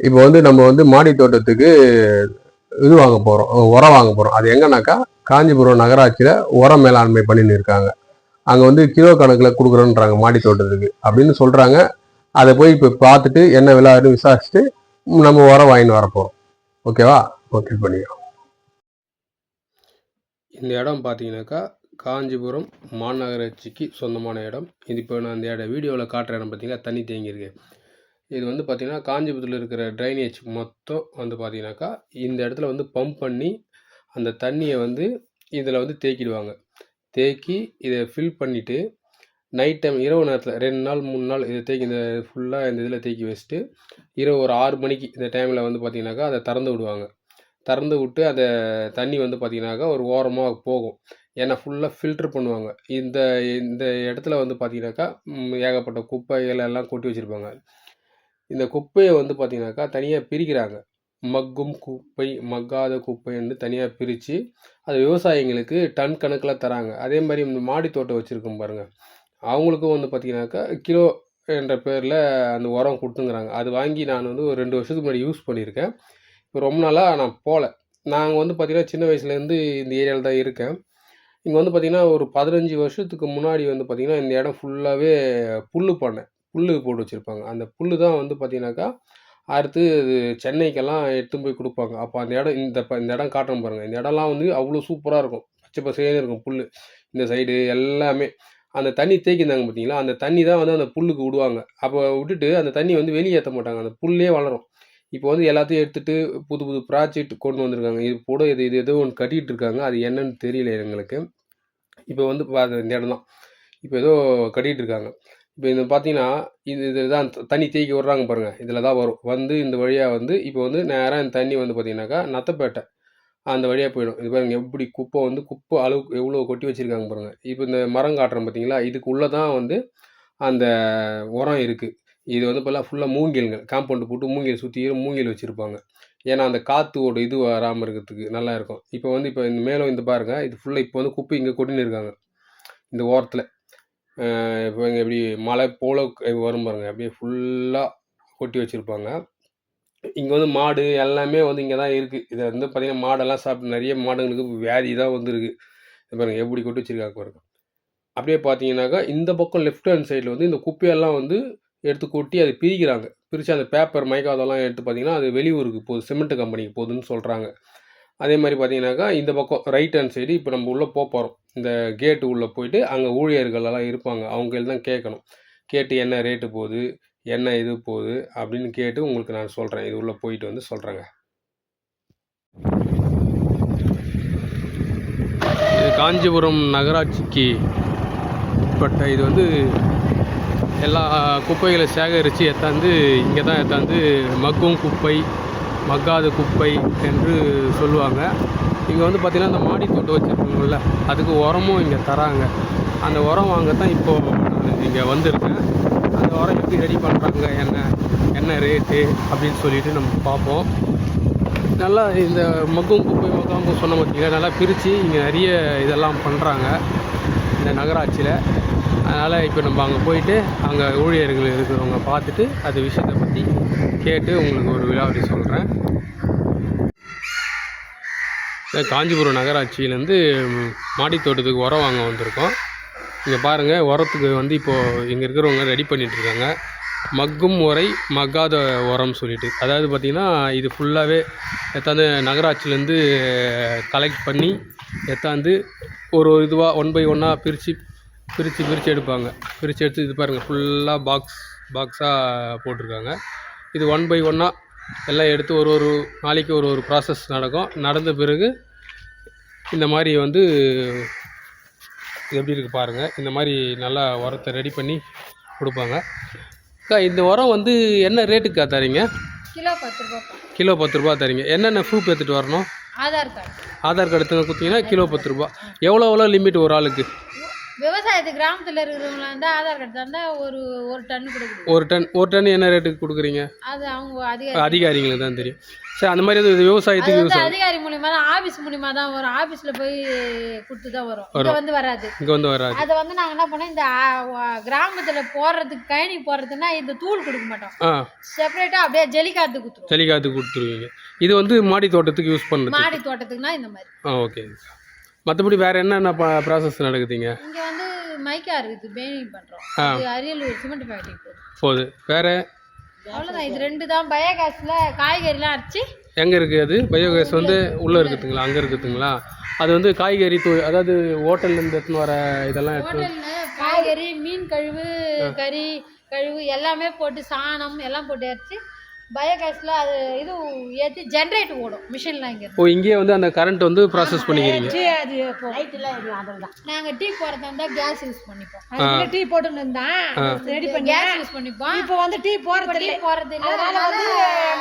இப்போ வந்து நம்ம வந்து மாடி தோட்டத்துக்கு இது வாங்க போகிறோம் உரம் வாங்க போகிறோம் அது எங்கனாக்கா காஞ்சிபுரம் நகராட்சியில் உரம் மேலாண்மை பண்ணின்னு இருக்காங்க. அங்கே வந்து கிலோ கணக்கில் கொடுக்குறோன்றாங்க மாடி தோட்டத்துக்கு அப்படின்னு சொல்கிறாங்க அதை போய் இப்போ பார்த்துட்டு என்ன விலை விசாரிச்சுட்டு நம்ம உரம் வாங்கின்னு வரப்போகிறோம் ஓகேவா ஓகே பண்ணிக்கலாம் இந்த இடம் பார்த்தீங்கன்னாக்கா காஞ்சிபுரம் மாநகராட்சிக்கு சொந்தமான இடம். இது இப்போ நான் இந்த இடம் வீடியோவில் காட்டுற இடம் பார்த்தீங்கன்னா தண்ணி தேங்கியிருக்கு. இது வந்து பார்த்தீங்கன்னா காஞ்சிபுரத்தில் இருக்கிற ட்ரைனேஜ் மொத்தம் வந்து பார்த்தீங்கன்னாக்கா இந்த இடத்துல வந்து பம்ப் பண்ணி அந்த தண்ணியை வந்து இதில் வந்து தேக்கிடுவாங்க. தேக்கி இதை ஃபில் பண்ணிவிட்டு நைட் டைம் இரவு நேரத்தில் ரெண்டு நாள் மூணு நாள் இதை தேக்கி இந்த ஃபுல்லாக இந்த இதில் தேக்கி வச்சுட்டு இரவு ஒரு ஆறு மணிக்கு இந்த டைமில் வந்து பார்த்திங்கனாக்கா அதை திறந்து விடுவாங்க. திறந்து விட்டு அந்த தண்ணி வந்து பார்த்திங்கனாக்கா ஒரு ஓரமாக போகும். ஏன்னா ஃபுல்லாக ஃபில்ட்ரு பண்ணுவாங்க. இந்த இந்த இடத்துல வந்து பார்த்தீங்கன்னாக்கா ஏகப்பட்ட குப்பைகள் எல்லாம் கொட்டி வச்சுருப்பாங்க. இந்த குப்பையை வந்து பார்த்தீங்கன்னாக்கா தனியாக பிரிக்கிறாங்க. மக்கும் குப்பை மக்காத குப்பைன்னு தனியாக பிரித்து அது விவசாயிங்களுக்கு டன் கணக்கில் தராங்க. அதே மாதிரி இந்த மாடி தோட்டம் வச்சுருக்கோம் பாருங்கள் அவங்களுக்கும் வந்து பார்த்திங்கனாக்கா கிலோ என்ற பேரில் அந்த உரம் கொடுத்துங்கிறாங்க. அது வாங்கி நான் வந்து ஒரு ரெண்டு வருஷத்துக்கு முன்னாடி யூஸ் பண்ணியிருக்கேன். இப்போ ரொம்ப நாளாக நான் போகல நாங்கள் வந்து பார்த்திங்கன்னா சின்ன வயசுலேருந்து இந்த ஏரியாவில் தான் இருக்கேன். இங்கே வந்து பார்த்திங்கன்னா ஒரு பதினஞ்சு வருஷத்துக்கு முன்னாடி வந்து பார்த்திங்கன்னா இந்த இடம் ஃபுல்லாகவே புல் பண்ணேன் புல் போட்டு வச்சுருப்பாங்க. அந்த புல் தான் வந்து பார்த்தீங்கன்னாக்கா அடுத்து இது சென்னைக்கெல்லாம் எடுத்துன்னு போய் கொடுப்பாங்க. அப்போ அந்த இடம் இந்த ப- இந்த இடம் காட்டுறோம் பாருங்கள் இந்த இடம்லாம் வந்து அவ்வளோ சூப்பராக இருக்கும். பச்சை பசேன்னு இருக்கும் புல் இந்த சைடு எல்லாமே. அந்த தண்ணி தேக்கிந்தாங்க பார்த்தீங்களா அந்த தண்ணி தான் வந்து அந்த புல்லுக்கு விடுவாங்க. அப்போ விட்டுட்டு அந்த தண்ணி வந்து வெளியே ஏற்ற மாட்டாங்க. அந்த புல்லே வளரும். இப்போ வந்து எல்லாத்தையும் எடுத்துகிட்டு புது புது ப்ராஜெக்ட் கொண்டு வந்திருக்காங்க. இது கூட இது இது ஏதோ ஒன்று கட்டிகிட்டு இருக்காங்க. அது என்னன்னு தெரியல எங்களுக்கு. இப்போ வந்து பா- அது இந்த இடம் தான். இப்போ ஏதோ கட்டிகிட்டு இருக்காங்க. இப்போ இது பார்த்தீங்கன்னா இது இதுதான் தண்ணி தேக்கி விட்றாங்க பாருங்கள் இதில் தான் வரும். வந்து இந்த வழியாக வந்து இப்போ வந்து நேராக இந்த தண்ணி வந்து பார்த்தீங்கன்னாக்கா நத்தப்பேட்டை அந்த வழியாக போயிடும். இது பாருங்க எப்படி குப்பை வந்து குப்பை அளவுக்கு எவ்வளோ கொட்டி வச்சுருக்காங்க பாருங்கள் இப்போ இந்த மரம் காட்டுறோம் பார்த்தீங்களா இதுக்குள்ளே தான் வந்து அந்த உரம் இருக்குது இது வந்து இப்போல்லாம் ஃபுல்லாக மூங்கில்கள் காம்பவுண்டு போட்டு மூங்கில் சுற்றி மூங்கில் வச்சுருப்பாங்க. ஏன்னா அந்த காற்றோட இது வராமல் இருக்கிறதுக்கு நல்லா இருக்கும். இப்போ வந்து இப்போ இந்த மேலும் இந்த பாருங்கள் இது ஃபுல்லாக இப்போ வந்து குப்பை இங்கே கொட்டின்னு இருக்காங்க. இந்த ஓரத்தில். இப்போ இங்கே எப்படி மலை போல வரும் பாருங்க. அப்படியே ஃபுல்லாக கொட்டி வச்சுருப்பாங்க. இங்கே வந்து மாடு எல்லாமே வந்து இங்கே தான் இருக்குது இதை வந்து பார்த்திங்கன்னா மாடெல்லாம் சாப்பிட்டு நிறைய மாடுங்களுக்கு வியாதி தான் வந்துருக்கு. இது பாருங்க எப்படி கொட்டி வச்சிருக்காங்க பாருங்க. அப்படியே பார்த்தீங்கன்னாக்கா இந்த பக்கம் லெஃப்ட் ஹேண்ட் சைடில் வந்து இந்த குப்பையெல்லாம் வந்து எடுத்து கொட்டி அதை பிரிக்கிறாங்க. பிரித்து அந்த பேப்பர் மைக்காதெல்லாம் எடுத்து பார்த்தீங்கன்னா அது வெளியூருக்கு போகுது சிமெண்ட் கம்பெனிக்கு போகுதுன்னு சொல்கிறாங்க அதே மாதிரி பார்த்தீங்கன்னாக்கா இந்த பக்கம் ரைட் ஹேண்ட் சைடு இப்போ நம்ம உள்ளே போக போகிறோம் இந்த கேட்டு உள்ளே போயிட்டு அங்கே ஊழியர்களெல்லாம் இருப்பாங்க. அவங்க தான் கேட்கணும். கேட்டு என்ன ரேட்டு போகுது என்ன இது போகுது அப்படின்னு கேட்டு உங்களுக்கு நான் சொல்கிறேன் இது உள்ளே போயிட்டு வந்து சொல்கிறேங்க இது காஞ்சிபுரம் நகராட்சிக்கு உட்பட்ட இது வந்து எல்லா குப்பைகளை சேகரித்து எத்தாந்து இங்கே தான் எத்தாந்து மக்கும் குப்பை மக்காத குப்பை என்று சொல்லுவாங்க. இங்கே வந்து பார்த்திங்கன்னா இந்த மாடி தோட்டம் வச்சுருக்கோங்கள அதுக்கு உரமும் இங்கே தராங்க. அந்த உரம் வாங்க தான் இப்போது நான் இங்கே வந்திருக்கேன். அந்த உரம் எப்படி ரெடி பண்ணுறாங்க என்ன என்ன ரேட்டு அப்படின்னு சொல்லிட்டு நம்ம பார்ப்போம். நல்லா இந்த மக்கும் குப்பை மக்காம்பு சொன்ன பார்த்தீங்கன்னா நல்லா பிரித்து இங்கே நிறைய இதெல்லாம் பண்ணுறாங்க இந்த நகராட்சியில். அதனால் இப்போ நம்ம அங்கே போயிட்டு அங்கே ஊழியர்கள் இருக்கிறவங்க பார்த்துட்டு அது விஷயத்தை பற்றி கேட்டு உங்களுக்கு ஒரு விழாவை சொல்கிறேன் காஞ்சிபுரம் நகராட்சியிலேருந்து மாடி தோட்டத்துக்கு உரம் வாங்க வந்திருக்கோம். இங்கே பாருங்கள் உரத்துக்கு வந்து இப்போது இங்கே இருக்கிறவங்க ரெடி பண்ணிகிட்ருக்காங்க மக்கும் உரை மக்காத உரம் சொல்லிட்டு. அதாவது பார்த்திங்கன்னா இது ஃபுல்லாகவே எத்தாந்து நகராட்சியிலேருந்து கலெக்ட் பண்ணி எத்தாந்து ஒரு இதுவாக ஒன் பை ஒன்னாக பிரித்து பிரித்து பிரித்து எடுப்பாங்க. பிரித்து எடுத்து இது பாருங்கள் ஃபுல்லாக பாக்ஸ் பாக்ஸாக போட்டிருக்காங்க. இது ஒன் பை ஒன்னாக எல்லாம் எடுத்து ஒரு ஒரு நாளைக்கு ஒரு ஒரு ப்ராசஸ் நடக்கும். நடந்த பிறகு இந்த மாதிரி வந்து எப்படி இருக்குது பாருங்கள் இந்த மாதிரி நல்லா உரத்தை ரெடி பண்ணி கொடுப்பாங்க. அக்கா இந்த உரம் வந்து என்ன ரேட்டுக்கா தரீங்க? கிலோ பத்து ரூபாய்ப்பா கிலோ பத்து ரூபா தரீங்க. என்னென்ன ப்ரூஃப் எடுத்துகிட்டு வரணும்? ஆதார் கார்டு. ஆதார் கார்டு எடுத்து கொடுத்தீங்கன்னா கிலோ பத்து ரூபா. எவ்வளோ எவ்வளோ லிமிட் ஒரு ஆளுக்கு? விவசாயத்து கிராமத்துல இருக்கிறவங்களா இருந்தா ஆதார் கார்டு தந்தா ஒரு ஒரு டன்னு கொடுக்குது ஒரு டன் ஒரு டன் என்ன ரேட்டுக்கு கொடுக்குறீங்க? அது அவங்க அதிகாரி. அதிகாரிங்களுக்கு தான் தெரியும். சரி அந்த மாதிரி அது விவசாயத்துக்கு அதிகாரி மூலியமா தான் ஆபீஸ் மூலியமா தான் வரும். ஆபீஸ்ல போய் கொடுத்து தான் வரும். இங்க வந்து வராது. இங்கே வந்து வராது. அதை வந்து நாங்க என்ன பண்ணோம் இந்த கிராமத்துல போடுறதுக்கு கழனி போடுறதுன்னா இந்த தூள் கொடுக்க மாட்டோம். ஆ. செப்பரேட்டா அப்படியே ஜெலிக்காத்து குத்துருவோம் ஜல்லிக்காத்து கொடுத்துருவீங்க. இது வந்து மாடி தோட்டத்துக்கு யூஸ் பண்ணுறது மாடி தோட்டத்துக்குனா இந்த மாதிரி. ஆ ஓகே மற்றபடி வேறு என்னென்ன ப்ராசஸ் நடக்குதுங்க? இங்க வந்து மைக்கா இருக்குது பெயிண்டிங் பண்றோம். ஆ. அது அரியலூர் சிமெண்ட் ஃபேக்டரி போகுது. போகுது. வேறு? அவ்வளவுதான் இது ரெண்டு தான் பயோகாஸ்ல காய்கறிலாம் அரைச்சி எங்கே இருக்குது அது? பயோகேஸ் வந்து உள்ளே இருக்குதுங்களா? அங்கே இருக்குதுங்களா? அது வந்து காய்கறி தூ அதாவது ஹோட்டல்லேருந்து எடுத்துன்னு வர இதெல்லாம் எடுத்து காய்கறி மீன் கழிவு கறி கழிவு எல்லாமே போட்டு சாணம் எல்லாம் போட்டு அரைச்சி பயோகேஸ்ல அது இது ஏற்றி ஜென்ரேட் ஓடும் மிஷின்லாம் இங்க. ஓ இங்கேயே வந்து அந்த கரண்ட் வந்து ப்ராசஸ் பண்ணிக்கிறீங்க. அது நாங்க டீ போறதா இருந்தா கேஸ் யூஸ் பண்ணிப்போம். டீ போட்டுன்னு இருந்தான் ரெடி பண்ணி கேஸ் யூஸ் பண்ணிப்போம். இப்போ வந்து டீ போறது டீ போறது இல்ல. அதனால வந்து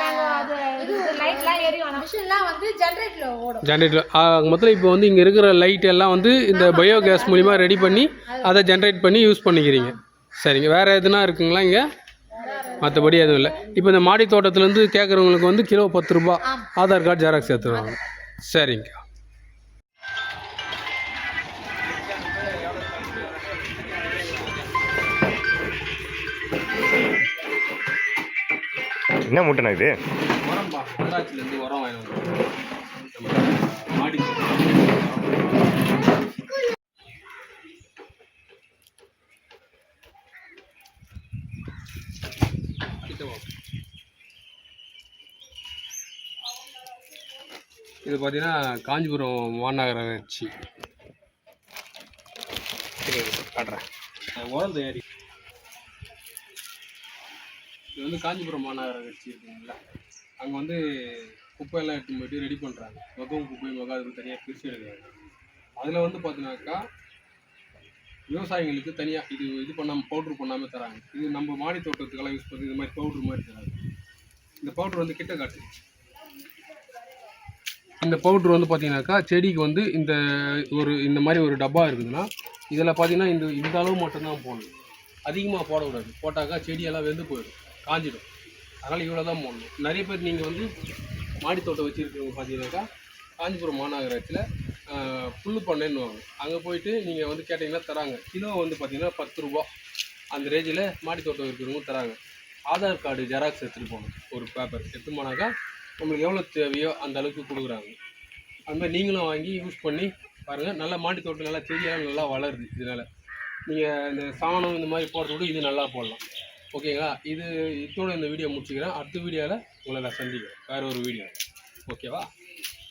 நாங்க அது இது லைட்லாம் எரியும் மிஷின்லாம் வந்து ஜென்ரேட்ல ஓடும். ஜென்ரேட்டர் மொத்தம் இப்போ வந்து இங்கே இருக்கிற லைட் எல்லாம் வந்து இந்த பயோகேஸ் மூலிமா ரெடி பண்ணி அதை ஜென்ரேட் பண்ணி யூஸ் பண்ணிக்கிறீங்க. சரிங்க. வேறு எதுனா இருக்குங்களா இங்கே? மற்றபடி எதுவும் இல்லை. இப்போ இந்த மாடி தோட்டத்துலேருந்து கேட்குறவங்களுக்கு வந்து கிலோ பத்து ரூபா ஆதார் கார்டு ஜெராக்ஸ் எடுத்துருவாங்க சரிங்க. என்ன மூட்டைண்ணா இது? உரம் வாங்கி மாடி இது பார்த்தீங்கன்னா காஞ்சிபுரம் மாநகராட்சி காட்டுறேன். உரம் தயாரி இது வந்து காஞ்சிபுரம் மாநகராட்சி இருக்குங்களா அங்கே வந்து குப்பையெல்லாம் எடுத்துன்னு போயிட்டு ரெடி பண்ணுறாங்க மகவும் குப்பை மகாதுன்னு தனியாக பிரித்து எடுக்கிறாங்க. அதில் வந்து பார்த்தீங்கன்னாக்கா விவசாயிகளுக்கு தனியாக இது இது பண்ணாமல் பவுட்ரு பண்ணாமல் தராங்க. இது நம்ம மாடி தோட்டத்துக்கெல்லாம் யூஸ் பண்ணி இது மாதிரி பவுட்ரு மாதிரி தராங்க. இந்த பவுட்ரு வந்து கிட்ட காட்டு. இந்த பவுட்ரு வந்து பார்த்தீங்கன்னாக்கா செடிக்கு வந்து இந்த ஒரு இந்த மாதிரி ஒரு டப்பா இருக்குதுன்னா இதில் பார்த்தீங்கன்னா இந்த இந்த அளவு மட்டும்தான் போடணும். அதிகமாக போடக்கூடாது. போட்டாக்கா செடியெல்லாம் வெந்து போயிடும் காஞ்சிடும். அதனால் இவ்வளோ தான் போடணும். நிறைய பேர் நீங்கள் வந்து மாடி தோட்டம் வச்சுருக்கவங்க பார்த்தீங்கன்னாக்கா காஞ்சிபுரம் மாநகராட்சியில் புல் பண்ணைன்னுவாங்க அங்கே போயிட்டு நீங்கள் வந்து கேட்டிங்கன்னா தராங்க. கிலோ வந்து பார்த்தீங்கன்னா பத்து ரூபா. அந்த ரேஞ்சில் மாடி தோட்டம் இருக்கிறவங்க தராங்க. ஆதார் கார்டு ஜெராக்ஸ் எடுத்துகிட்டு போகணும். ஒரு பேப்பர் எடுத்து போனாக்கா உங்களுக்கு எவ்வளோ தேவையோ அந்த அளவுக்கு கொடுக்குறாங்க. அதுமாதிரி நீங்களும் வாங்கி யூஸ் பண்ணி பாருங்கள் நல்லா மாடி தோட்டம் நல்லா செடியெல்லாம் நல்லா வளருது இதனால். நீங்கள் இந்த சாணம் இந்த மாதிரி போடுறத விட இது நல்லா போடலாம். ஓகேங்களா இது இதோட இந்த வீடியோ முடிச்சுக்கிறேன். அடுத்த வீடியோவில் உங்களை நான் சந்திக்கிறேன். வேறு ஒரு வீடியோ ஓகேவா